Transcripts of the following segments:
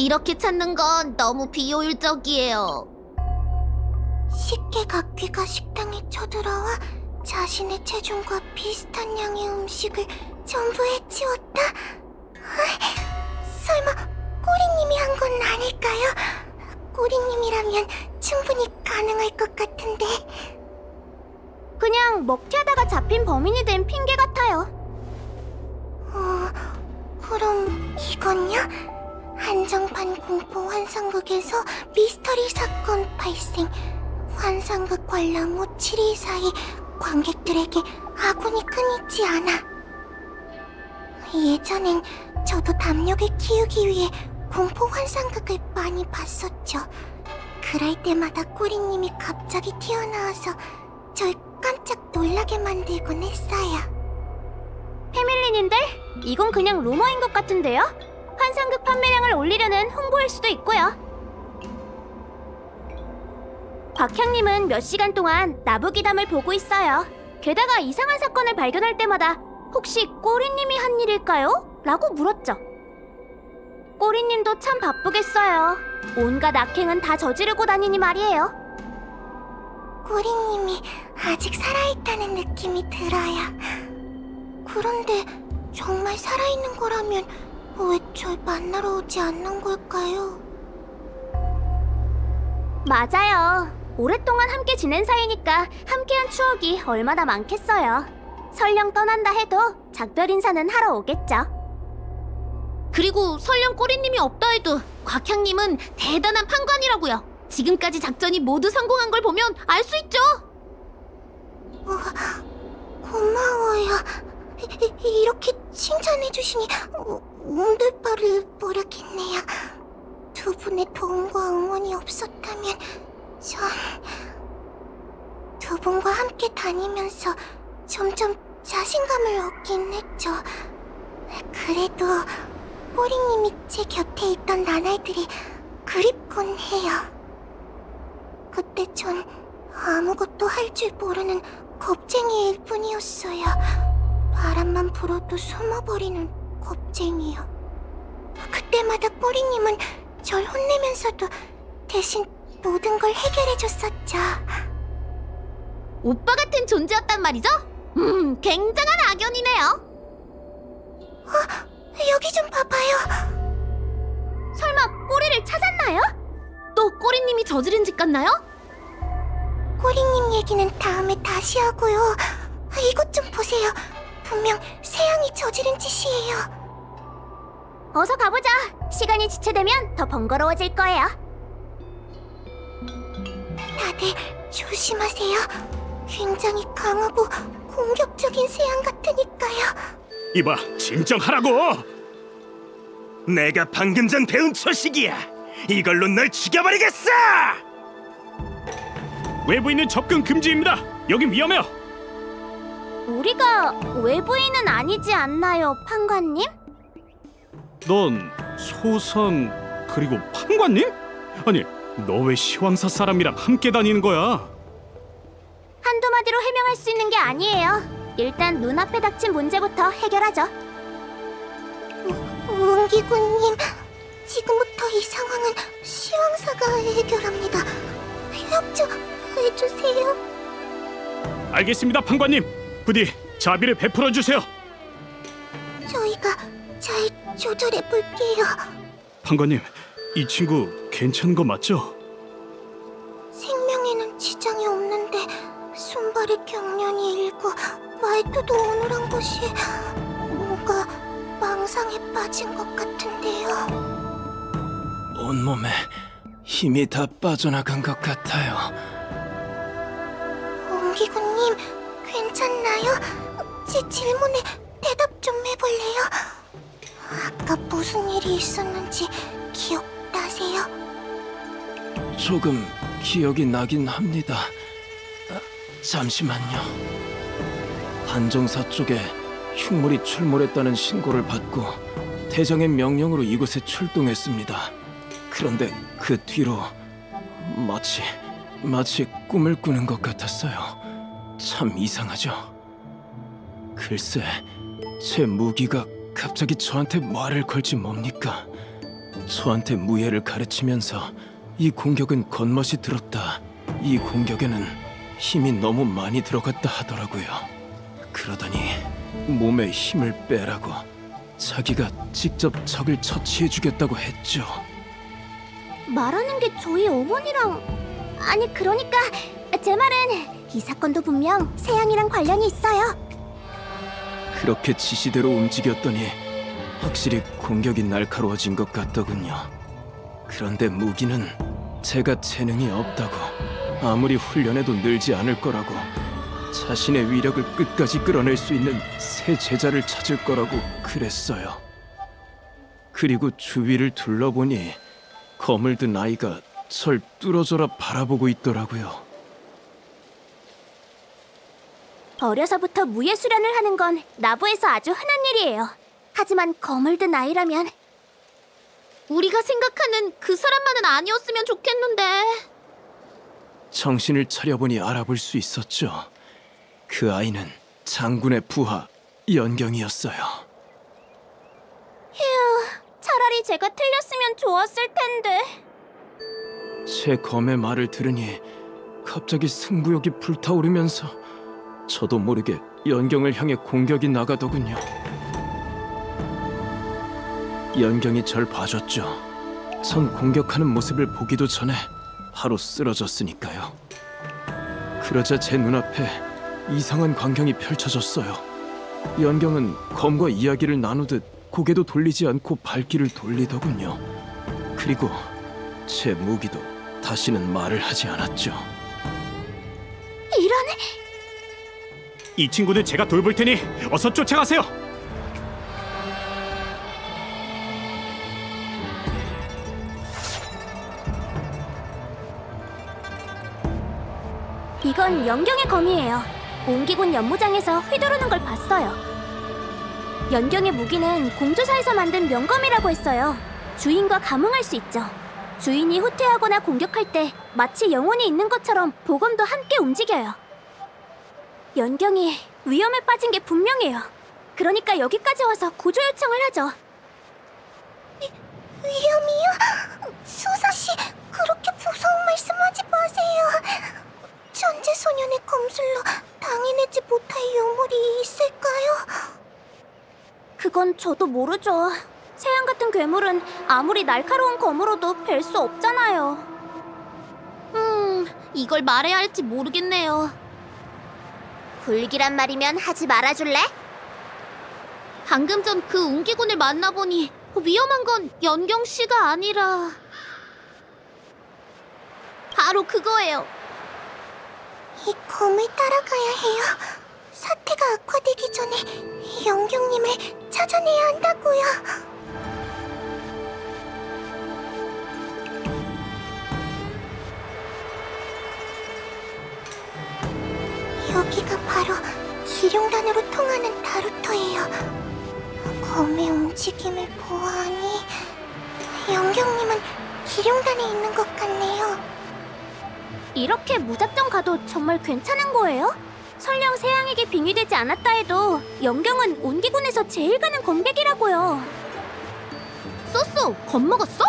이렇게 찾는 건 너무 비효율적이에요. 쉽게 각귀가 식당에 쳐들어와 자신의 체중과 비슷한 양의 음식을 전부 해치웠다? 아, 설마 꼬리님이 한 건 아닐까요? 꼬리님이라면 충분히 가능할 것 같은데 그냥 먹튀하다가 잡힌 범인이 된 핑계 같아요. 어, 그럼 이건요? 한정판 공포 환상극에서 미스터리 사건 발생. 환상극 관람 후 7일 사이 관객들에게 아군이 끊이지 않아. 예전엔 저도 담력을 키우기 위해 공포 환상극을 많이 봤었죠. 그럴 때마다 꼬리님이 갑자기 튀어나와서 절 깜짝 놀라게 만들곤 했어요. 패밀리님들, 이건 그냥 루머인 것 같은데요? 환상극 판매량을 올리려는 홍보일 수도 있고요. 곽향님은 몇 시간 동안 나부기담을 보고 있어요. 게다가 이상한 사건을 발견할 때마다 혹시 꼬리님이 한 일일까요? 라고 물었죠. 꼬리님도 참 바쁘겠어요. 온갖 악행은 다 저지르고 다니니 말이에요. 꼬리님이 아직 살아있다는 느낌이 들어요. 그런데 정말 살아있는 거라면 왜 절 만나러 오지 않는 걸까요? 맞아요. 오랫동안 함께 지낸 사이니까 함께한 추억이 얼마나 많겠어요. 설령 떠난다 해도 작별 인사는 하러 오겠죠. 그리고 설령 꼬리님이 없다 해도 곽향님은 대단한 판관이라고요. 지금까지 작전이 모두 성공한 걸 보면 알 수 있죠. 고마워요. 이- 이- 이렇게 칭찬해주시니 웅들바를 모르겠네요. 두 분의 도움과 응원이 없었다면 전... 두 분과 함께 다니면서 점점 자신감을 얻긴 했죠. 그래도 꼬리님이 제 곁에 있던 나날들이 그립곤 해요. 그때 전 아무것도 할 줄 모르는 겁쟁이일 뿐이었어요. 바람만 불어도 숨어버리는 겁쟁이요. 그때마다 꼬리님은 절 혼내면서도 대신 모든 걸 해결해줬었죠. 오빠 같은 존재였단 말이죠? 음, 굉장한 악연이네요. 여기 좀 봐봐요. 설마 꼬리를 찾았나요? 또 꼬리님이 저지른 짓 같나요? 꼬리님 얘기는 다음에 다시 하고요. 이것 좀 보세요. 분명 세양이 저지른 짓이에요. 어서 가보자. 시간이 지체되면 더 번거로워질 거예요. 다들 조심하세요. 굉장히 강하고 공격적인 세양 같으니까요. 이봐, 진정하라고. 내가 방금 전 배운 초식이야. 이걸로 널 죽여버리겠어. 외부인은 접근 금지입니다. 여기 위험해요. 우리가 외부인은 아니지 않나요, 판관님? 넌 소선 그리고 판관님? 아니, 너 왜 시황사 사람이랑 함께 다니는 거야? 한두 마디로 해명할 수 있는 게 아니에요. 일단 눈앞에 닥친 문제부터 해결하죠. 웅기군님, 지금부터 이 상황은 시황사가 해결합니다. 협조해주세요. 알겠습니다, 판관님. 부디 자비를 베풀어 주세요. 저희가 잘 조절해 볼게요. 판관님, 이 친구 괜찮은 거 맞죠? 생명에는 지장이 없는데 손발에 경련이 일고 말투도 어눌한 것이 뭔가 망상에 빠진 것 같은데요. 온몸에 힘이 다 빠져나간 것 같아요. 제 질문에 대답 좀 해볼래요? 아까 무슨 일이 있었는지 기억나세요? 조금 기억이 나긴 합니다. 아, 잠시만요. 단정사 쪽에 흉물이 출몰했다는 신고를 받고 대장의 명령으로 이곳에 출동했습니다. 그런데 그 뒤로 마치 마치 꿈을 꾸는 것 같았어요. 참 이상하죠. 글쎄, 제 무기가 갑자기 저한테 말을 걸지 뭡니까? 저한테 무예를 가르치면서 이 공격은 겉멋이 들었다. 이 공격에는 힘이 너무 많이 들어갔다 하더라고요. 그러더니 몸에 힘을 빼라고 자기가 직접 적을 처치해주겠다고 했죠. 말하는 게 저희 어머니랑 아니 그러니까 제 말은 이 사건도 분명 세양이랑 관련이 있어요. 그렇게 지시대로 움직였더니 확실히 공격이 날카로워진 것 같더군요. 그런데 무기는 제가 재능이 없다고 아무리 훈련해도 늘지 않을 거라고 자신의 위력을 끝까지 끌어낼 수 있는 새 제자를 찾을 거라고 그랬어요. 그리고 주위를 둘러보니 검을 든 아이가 절 뚫어져라 바라보고 있더라고요. 어려서부터 무예 수련을 하는 건 나부에서 아주 흔한 일이에요. 하지만 검을 든 아이라면 우리가 생각하는 그 사람만은 아니었으면 좋겠는데. 정신을 차려보니 알아볼 수 있었죠. 그 아이는 장군의 부하 연경이었어요. 차라리 제가 틀렸으면 좋았을 텐데. 제 검의 말을 들으니 갑자기 승부욕이 불타오르면서 저도 모르게 연경을 향해 공격이 나가더군요. 연경이 절 봐줬죠. 전 공격하는 모습을 보기도 전에 바로 쓰러졌으니까요. 그러자 제 눈앞에 이상한 광경이 펼쳐졌어요. 연경은 검과 이야기를 나누듯 고개도 돌리지 않고 발길을 돌리더군요. 그리고 제 무기도 다시는 말을 하지 않았죠. 이런 이 친구는 제가 돌볼 테니 어서 쫓아가세요. 이건 연경의 검이에요. 옹기군 연무장에서 휘두르는 걸 봤어요. 연경의 무기는 공주사에서 만든 명검이라고 했어요. 주인과 감응할 수 있죠. 주인이 후퇴하거나 공격할 때 마치 영혼이 있는 것처럼 보검도 함께 움직여요. 연경이 위험에 빠진 게 분명해요. 그러니까 여기까지 와서 구조 요청을 하죠. 위험이요? 수사씨, 그렇게 무서운 말씀하지 마세요. 천재 소년의 검술로 당해내지 못할 유물이 있을까요? 그건 저도 모르죠. 새양 같은 괴물은 아무리 날카로운 검으로도 뵐 수 없잖아요. 음, 이걸 말해야 할지 모르겠네요. 불길한 말이면 하지 말아줄래? 방금 전 그 웅기군을 만나보니 위험한 건 연경 씨가 아니라 바로 그거예요. 이 검을 따라가야 해요. 사태가 악화되기 전에 영경님을 찾아내야 한다고요. 바로 기룡단으로 통하는 다루터예요. 검의 움직임을 보아하니 영경님은 기룡단에 있는 것 같네요. 이렇게 무작정 가도 정말 괜찮은 거예요? 설령 세양에게 빙의되지 않았다 해도 영경은 온기군에서 제일 가는 검객이라고요. 쏘쏘, 겁먹었어?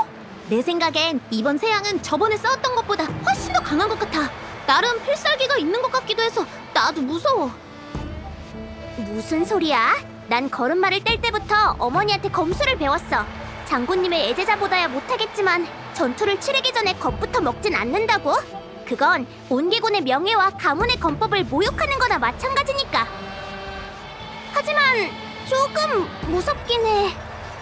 내 생각엔 이번 세양은 저번에 싸웠던 것보다 훨씬 더 강한 것 같아. 나름 필살기가 있는 것 같기도 해서 나도 무서워. 무슨 소리야? 난 걸음마를 뗄 때부터 어머니한테 검수를 배웠어. 장군님의 애제자보다야 못하겠지만 전투를 치르기 전에 겁부터 먹진 않는다고? 그건 온기군의 명예와 가문의 검법을 모욕하는 거나 마찬가지니까. 하지만 조금 무섭긴 해.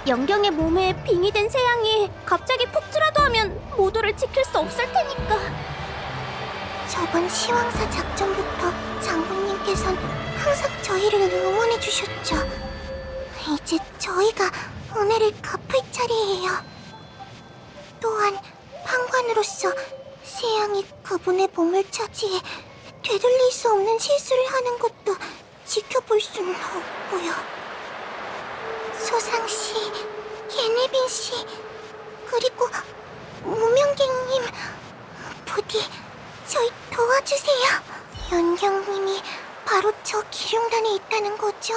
영경의 몸에 빙의된 세양이 갑자기 폭주라도 하면 모두를 지킬 수 없을 테니까. 저번 시황사 작전부터 장군님께선 항상 저희를 응원해 주셨죠. 이제 저희가 은혜를 갚을 차례예요. 또한 판관으로서 세양이 그분의 몸을 차지해 되돌릴 수 없는 실수를 하는 것도 지켜볼 수는 없고요. 소상 씨, 개네빈 씨, 그리고 무명객님 부디 저희 도와주세요. 연경님이 바로 저 기룡단에 있다는 거죠.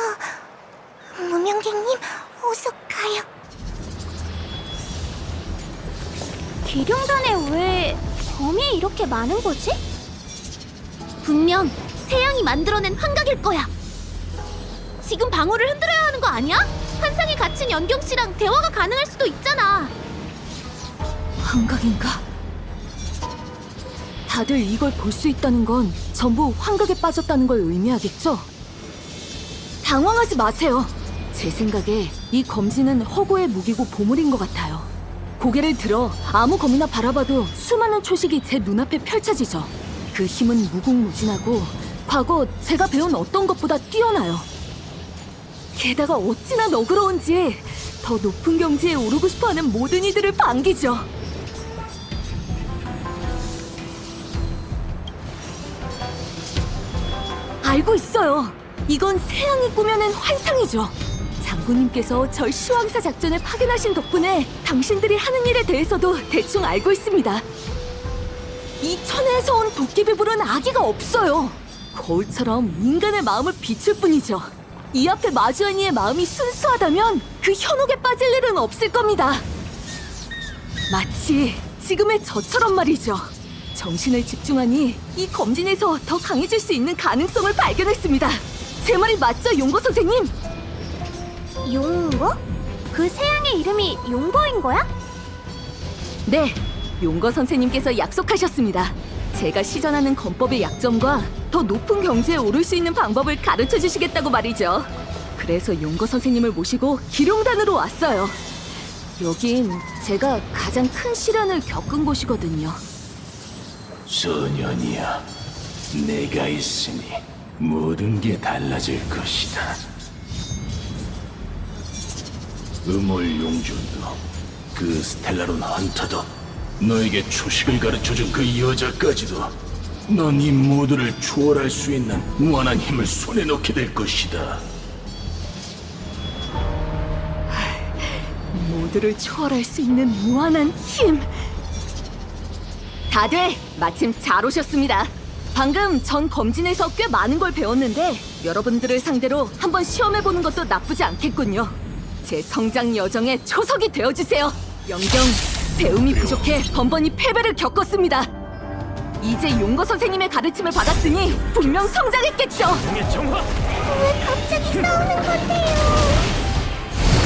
무명객님, 어서 가요. 기룡단에 왜 검이 이렇게 많은 거지? 분명 세양이 만들어낸 환각일 거야. 지금 방울을 흔들어야 하는 거 아니야? 환상에 갇힌 연경 씨랑 대화가 가능할 수도 있잖아. 환각인가? 다들 이걸 볼 수 있다는 건 전부 환각에 빠졌다는 걸 의미하겠죠? 당황하지 마세요. 제 생각에 이 검지는 허구의 무기고 보물인 것 같아요. 고개를 들어 아무 검이나 바라봐도 수많은 초식이 제 눈앞에 펼쳐지죠. 그 힘은 무궁무진하고 과거 제가 배운 어떤 것보다 뛰어나요. 게다가 어찌나 너그러운지 더 높은 경지에 오르고 싶어하는 모든 이들을 반기죠. 알고 있어요. 이건 세양이 꾸며낸 환상이죠. 장군님께서 절 시황사 작전에 파견하신 덕분에 당신들이 하는 일에 대해서도 대충 알고 있습니다. 이 천에서 온 도깨비 부른 아기가 없어요. 거울처럼 인간의 마음을 비출 뿐이죠. 이 앞에 마주한 이의 마음이 순수하다면 그 현혹에 빠질 일은 없을 겁니다. 마치 지금의 저처럼 말이죠. 정신을 집중하니 이 검진에서 더 강해질 수 있는 가능성을 발견했습니다. 제 말이 맞죠, 용거 선생님? 용거? 그 세양의 이름이 용거인 거야? 네, 용거 선생님께서 약속하셨습니다. 제가 시전하는 검법의 약점과 더 높은 경지에 오를 수 있는 방법을 가르쳐 주시겠다고 말이죠. 그래서 용거 선생님을 모시고 기룡단으로 왔어요. 여긴 제가 가장 큰 시련을 겪은 곳이거든요. 소년이야, 내가 있으니 모든 게 달라질 것이다. 음월 용준도 그 스텔라론 헌터도 너에게 초식을 가르쳐준 그 여자까지도 넌 이 모두를 초월할 수 있는 무한한 힘을 손에 넣게 될 것이다. 모두를 초월할 수 있는 무한한 힘. 다들 마침 잘 오셨습니다. 방금 전 검진에서 꽤 많은 걸 배웠는데 여러분들을 상대로 한번 시험해 보는 것도 나쁘지 않겠군요. 제 성장 여정의 초석이 되어 주세요. 영경 배움이 부족해 번번이 패배를 겪었습니다. 이제 용거 선생님의 가르침을 받았으니 분명 성장했겠죠. 갑자기 싸우는 건데요.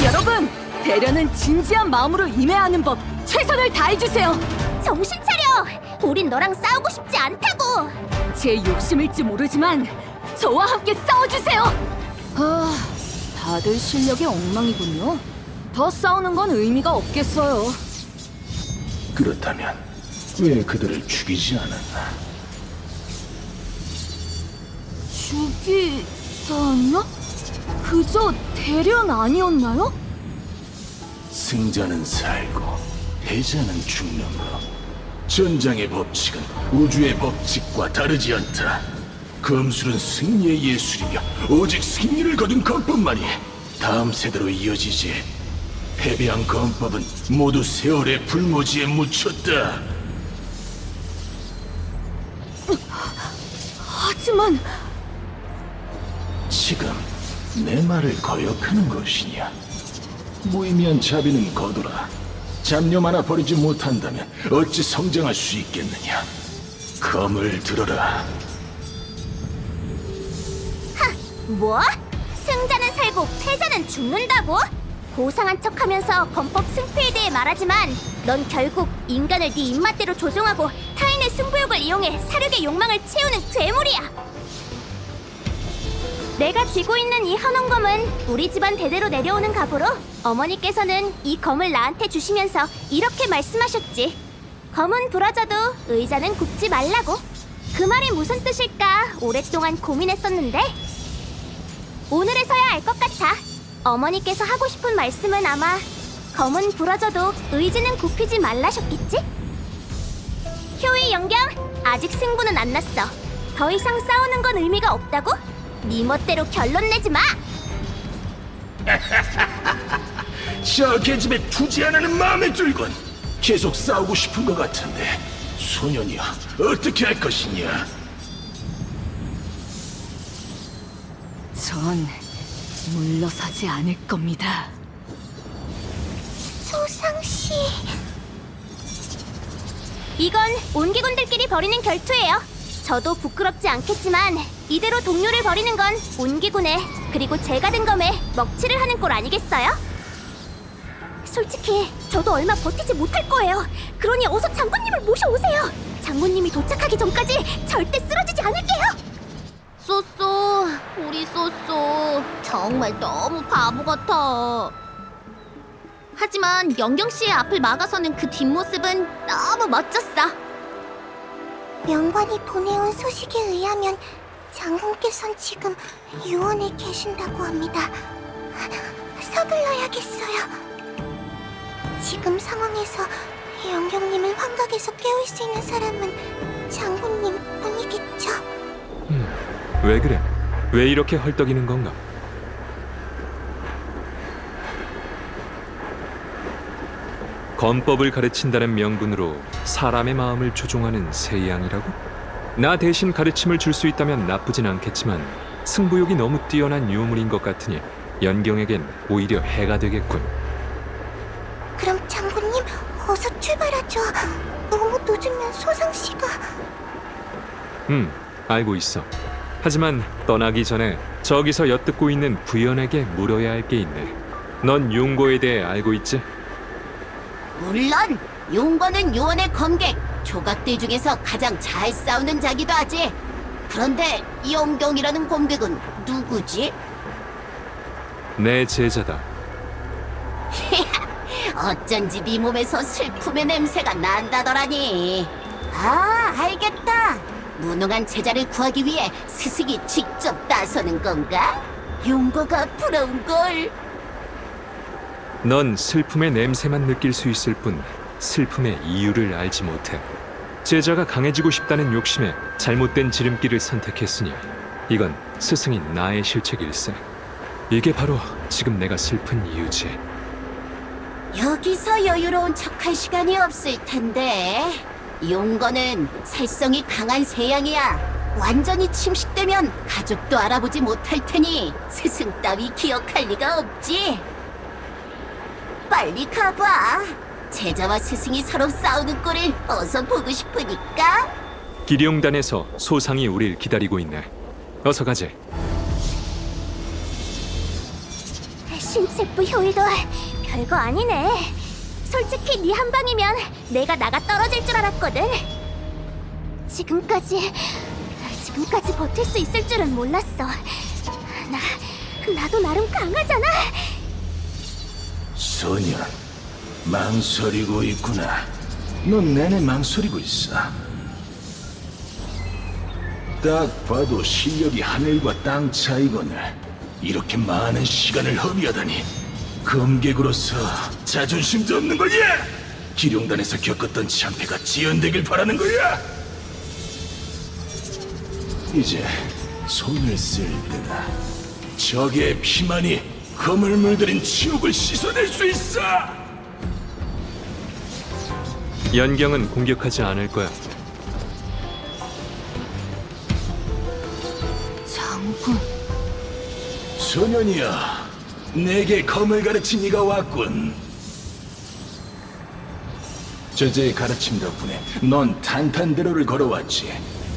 여러분, 대련은 진지한 마음으로 임해야 하는 법 최선을 다해 주세요. 정신 차려! 우린 너랑 싸우고 싶지 않다고! 제 욕심일지 모르지만 저와 함께 싸워주세요. 아, 다들 실력이 엉망이군요. 더 싸우는 건 의미가 없겠어요. 그렇다면 왜 그들을 죽이지 않았나? 죽이다뇨? 그저 대련 아니었나요? 승자는 살고 패자는 죽는 법. 전장의 법칙은 우주의 법칙과 다르지 않다. 검술은 승리의 예술이며 오직 승리를 거둔 검법만이 다음 세대로 이어지지. 패배한 검법은 모두 세월의 불모지에 묻혔다. 하지만 지금 내 말을 거역하는 것이냐? 무의미한 자비는 거두라. 잡념 하나 버리지 못한다면 어찌 성장할 수 있겠느냐? 검을 들어라. 뭐? 승자는 살고 패자는 죽는다고? 고상한 척하면서 범법 승패에 대해 말하지만 넌 결국 인간을 네 입맛대로 조종하고 타인의 승부욕을 이용해 사륙의 욕망을 채우는 괴물이야. 내가 쥐고 있는 이 한원검은 우리 집안 대대로 내려오는 갑으로 어머니께서는 이 검을 나한테 주시면서 이렇게 말씀하셨지. 검은 부러져도 의자는 굽지 말라고. 그 말이 무슨 뜻일까 오랫동안 고민했었는데 오늘에서야 알 것 같아. 어머니께서 하고 싶은 말씀은 아마 검은 부러져도 의지는 굽히지 말라셨겠지? 효이 영경, 아직 승부는 안 났어. 더 이상 싸우는 건 의미가 없다고? 네 멋대로 결론 내지 마. 저 계집애 투지 하나는 마음에 들군. 계속 싸우고 싶은 것 같은데 소년이야 어떻게 할 것이냐? 전 물러서지 않을 겁니다. 소상 씨, 이건 온기군들끼리 벌이는 결투예요. 저도 부끄럽지 않겠지만 이대로 동료를 벌이는 건 온기군에 그리고 제가 든 검에 먹칠을 하는 꼴 아니겠어요? 솔직히 저도 얼마 버티지 못할 거예요. 그러니 어서 장군님을 모셔오세요. 장군님이 도착하기 전까지 절대 쓰러지지 않을게요. 쏘쏘, 우리 쏘쏘. 정말 너무 바보 같아. 하지만 영경 씨의 앞을 막아서는 그 뒷모습은 너무 멋졌어. 명관이 보내온 소식에 의하면 장군께선 지금 유언에 계신다고 합니다. 서둘러야겠어요. 지금 상황에서 영경님을 환각에서 깨울 수 있는 사람은 장군님 뿐이겠죠. 왜 그래? 왜 이렇게 헐떡이는 건가? 검법을 가르친다는 명분으로 사람의 마음을 조종하는 세양이라고? 나 대신 가르침을 줄 수 있다면 나쁘진 않겠지만 승부욕이 너무 뛰어난 유물인 것 같으니 연경에겐 오히려 해가 되겠군. 그럼 장군님 어서 출발하죠. 너무 늦으면 소상 씨가 음, 알고 있어. 하지만 떠나기 전에 저기서 엿듣고 있는 부연에게 물어야 할 게 있네. 넌 용고에 대해 알고 있지? 물론 용거는 요원의 검객 조각들 중에서 가장 잘 싸우는 자기도 하지 그런데 영경이라는 검객은 누구지? 내 제자다. 어쩐지 네 몸에서 슬픔의 냄새가 난다더라니 아 알겠다 무능한 제자를 구하기 위해 스승이 직접 나서는 건가? 용거가 부러운 걸 넌 슬픔의 냄새만 느낄 수 있을 뿐 슬픔의 이유를 알지 못해. 제자가 강해지고 싶다는 욕심에 잘못된 지름길을 선택했으니 이건 스승인 나의 실책일세. 이게 바로 지금 내가 슬픈 이유지. 여기서 여유로운 척할 시간이 없을 텐데. 용거는 살성이 강한 세양이야. 완전히 침식되면 가족도 알아보지 못할 테니 스승 따위 기억할 리가 없지. 빨리 가봐. 제자와 스승이 서로 싸우는 꼴을 어서 보고 싶으니까. 기룡단에서 소상이 우릴 기다리고 있네. 어서 가재. 신체부 효율도 별거 아니네. 솔직히 네 한 방이면 내가 나가 떨어질 줄 알았거든. 지금까지 지금까지 버틸 수 있을 줄은 몰랐어. 나 나도 나름 강하잖아. 소년, 망설이고 있구나. 넌 내내 망설이고 있어. 딱 봐도 실력이 하늘과 땅 차이거늘. 이렇게 많은 시간을 허비하다니 검객으로서 자존심도 없는 거냐? 기룡단에서 겪었던 참패가 지연되길 바라는 거야. 이제 손을 쓸 때다. 적의 피만이 검을 물들인 지옥을 씻어낼 수 있어. 연경은 공격하지 않을 거야. 장군. 소년이여, 내게 검을 가르친 이가 왔군. 저자의 가르침 덕분에 넌 탄탄대로를 걸어왔지.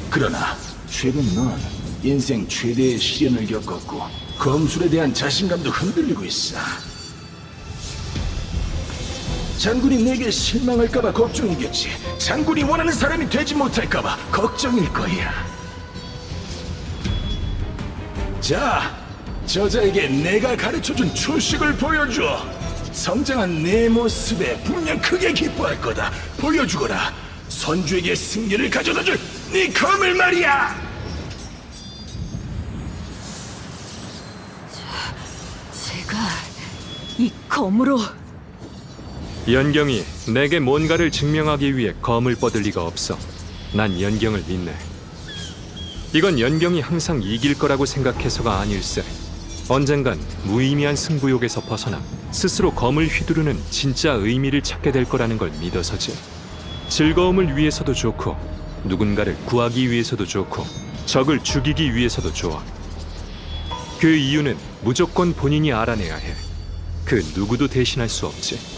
그러나 최근 넌 인생 최대의 시련을 겪었고 검술에 대한 자신감도 흔들리고 있어. 장군이 내게 실망할까봐 걱정이겠지. 장군이 원하는 사람이 되지 못할까봐 걱정일 거야. 자, 저자에게 내가 가르쳐준 초식을 보여줘. 성장한 내 모습에 분명 크게 기뻐할 거다. 보여주거라. 선주에게 승리를 가져다줄 네 검을 말이야. 제가 이 검으로 연경이 내게 뭔가를 증명하기 위해 검을 뻗을 리가 없어. 난 연경을 믿네. 이건 연경이 항상 이길 거라고 생각해서가 아닐세. 언젠간 무의미한 승부욕에서 벗어나 스스로 검을 휘두르는 진짜 의미를 찾게 될 거라는 걸 믿어서지. 즐거움을 위해서도 좋고, 누군가를 구하기 위해서도 좋고, 적을 죽이기 위해서도 좋아. 그 이유는 무조건 본인이 알아내야 해. 그 누구도 대신할 수 없지.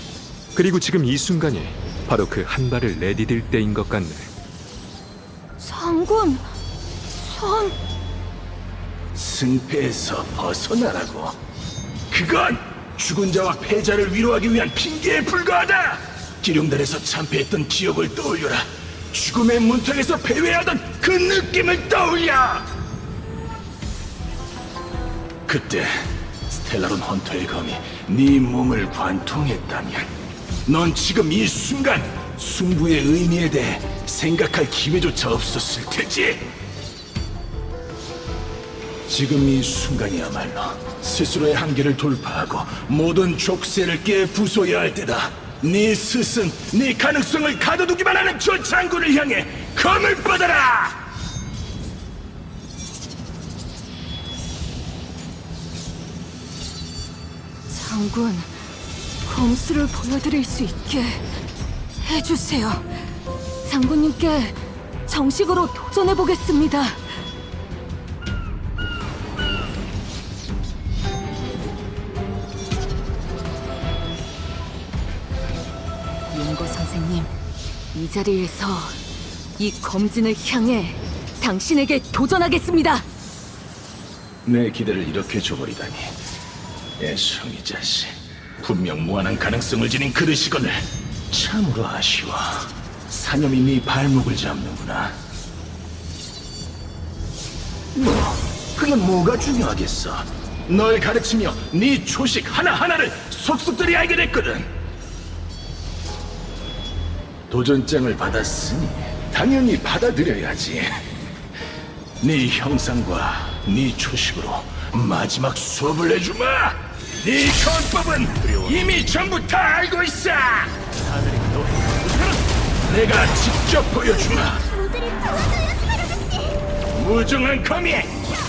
그리고 지금 이 순간이 바로 그 한 발을 내디딜 때인 것 같네. 장군, 선... 승패에서 벗어나라고. 그건 죽은 자와 패자를 위로하기 위한 핑계에 불과하다. 기룡단에서 참패했던 기억을 떠올려라. 죽음의 문턱에서 패배하던 그 느낌을 떠올려. 그때 스텔라론 헌터의 검이 네 몸을 관통했다면, 넌 지금 이 순간 승부의 의미에 대해 생각할 기회조차 없었을 테지. 지금 이 순간이야말로 스스로의 한계를 돌파하고 모든 족쇄를 깨 부숴야 할 때다. 네 스승, 네 가능성을 가둬두기만 하는 저 장군을 향해 검을 뻗어라! 장군, 검수를 보여드릴 수 있게 해주세요. 장군님께 정식으로 도전해보겠습니다. 용거 선생님, 이 자리에서 이 검진을 향해 당신에게 도전하겠습니다. 내 기대를 이렇게 줘버리다니. 애송이 자식. 분명 무한한 가능성을 지닌 그릇이거늘. 참으로 아쉬워. 사념이 네 발목을 잡는구나. 뭐, 그게 뭐가 중요하겠어? 널 가르치며 네 초식 하나하나를 속속들이 알게 됐거든. 도전장을 받았으니 당연히 받아들여야지. 네 형상과 네 초식으로 마지막 수업을 해주마. 네 전법은 이미 전부 다 알고 있어. 내가 직접 보여주마. 무정한 검이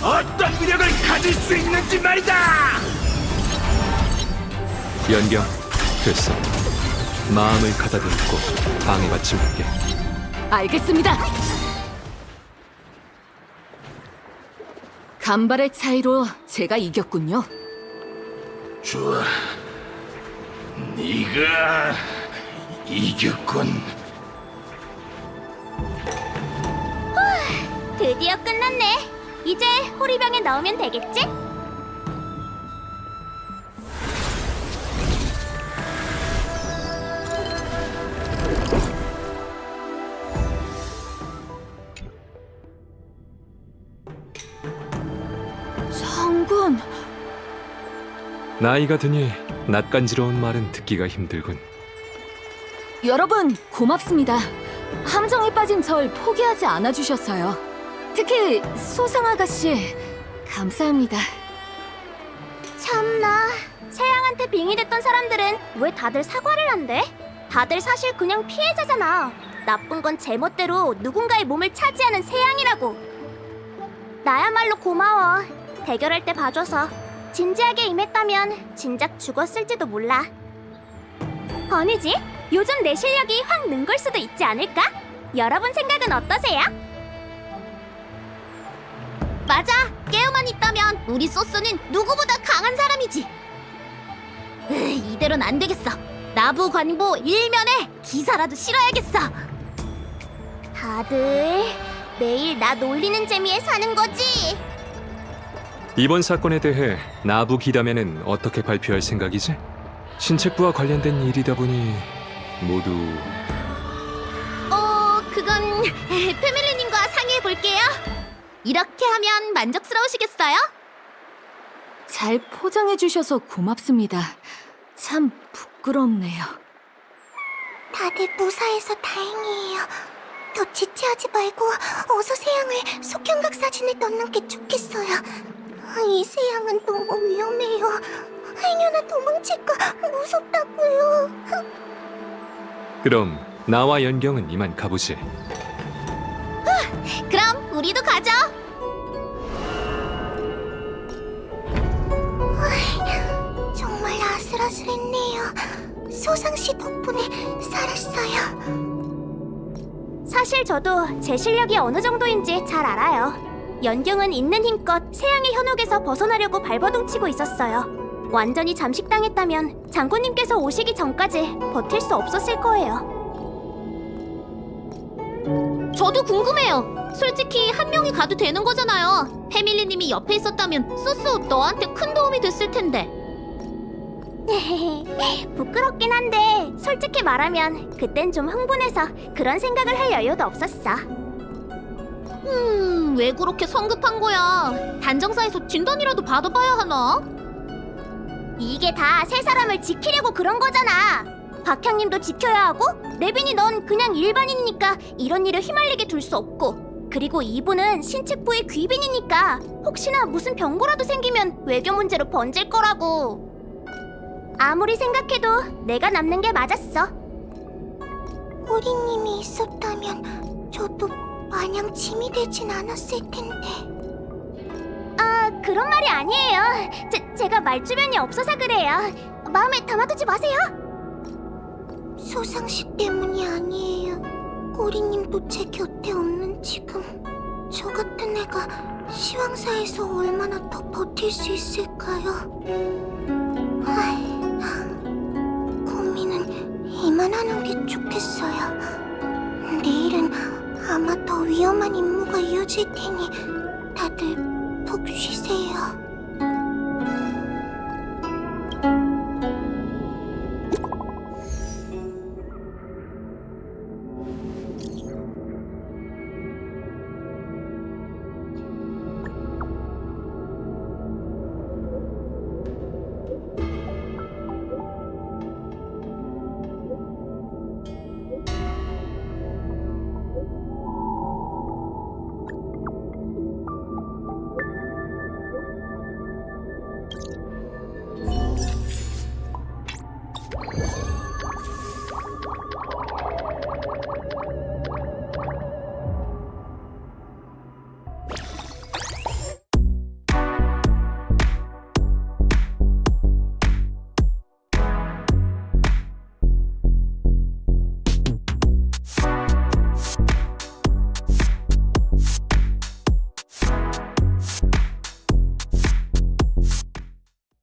어떤 위력을 가질 수 있는지 말이다. 연경, 됐어. 마음을 가다듬고 방해받지 말게. 알겠습니다. 간발의 차이로 제가 이겼군요. 좋아. 네가 이겼군. 드디어 끝났네. 이제 호리병에 넣으면 되겠지? 나이가 드니 낯간지러운 말은 듣기가 힘들군. 여러분 고맙습니다. 함정에 빠진 절 포기하지 않아 주셨어요. 특히 소상 아가씨 감사합니다. 참나. 세양한테 빙의됐던 사람들은 왜 다들 사과를 한대? 다들 사실 그냥 피해자잖아. 나쁜 건 제멋대로 누군가의 몸을 차지하는 세양이라고. 나야말로 고마워. 대결할 때 봐줘서 진지하게 임했다면 진작 죽었을지도 몰라. 아니지? 요즘 내 실력이 확 는 걸 수도 있지 않을까? 여러분 생각은 어떠세요? 맞아. 깨어만 있다면 우리 소스는 누구보다 강한 사람이지. 으, 이대로는 안 되겠어. 나부 관보 일면에 기사라도 실어야겠어. 다들 매일 나 놀리는 재미에 사는 거지? 이번 사건에 대해 나부 기담에는 어떻게 발표할 생각이지? 신책부와 관련된 일이다 보니 모두 어, 그건 패밀리님과 상의해 볼게요. 이렇게 하면 만족스러우시겠어요? 잘 포장해 주셔서 고맙습니다. 참 부끄럽네요. 다들 무사해서 다행이에요. 더 지체하지 말고 어서 세양을 속형각 사진에 넣는 게 좋겠어요. 이 세양은 너무 위험해요. 행여나 도망칠까 무섭다고요. 그럼 나와 연경은 이만 가보지. 그럼 우리도 가죠. 정말 아슬아슬했네요. 소상 씨 덕분에 살았어요. 사실 저도 제 실력이 어느 정도인지 잘 알아요. 연경은 있는 힘껏 세양의 현혹에서 벗어나려고 발버둥 치고 있었어요. 완전히 잠식당했다면 장군님께서 오시기 전까지 버틸 수 없었을 거예요. 저도 궁금해요. 솔직히 한 명이 가도 되는 거잖아요. 패밀리님이 옆에 있었다면 쏘쏘 너한테 큰 도움이 됐을 텐데. 부끄럽긴 한데 솔직히 말하면 그땐 좀 흥분해서 그런 생각을 할 여유도 없었어. 음, 왜 그렇게 성급한 거야? 단정사에서 진단이라도 받아봐야 하나? 이게 다 세 사람을 지키려고 그런 거잖아. 박향님도 지켜야 하고 레빈이 넌 그냥 일반인이니까 이런 일에 휘말리게 둘 수 없고 그리고 이분은 신체부의 귀빈이니까 혹시나 무슨 병고라도 생기면 외교 문제로 번질 거라고. 아무리 생각해도 내가 남는 게 맞았어. 꼬리님이 있었다면 저도 마냥 짐이 되진 않았을 텐데. 아 그런 말이 아니에요. 제, 제가 말주변이 없어서 그래요. 마음에 담아두지 마세요. 소상시 때문이 아니에요. 꼬리님도 제 곁에 없는 지금 저 같은 애가 시황사에서 얼마나 더 버틸 수 있을까요? 아이, 고민은 이만하는 게 좋겠어요. 내일은 아마 더 위험한 임무가 이어질 테니 다들 푹 쉬세요.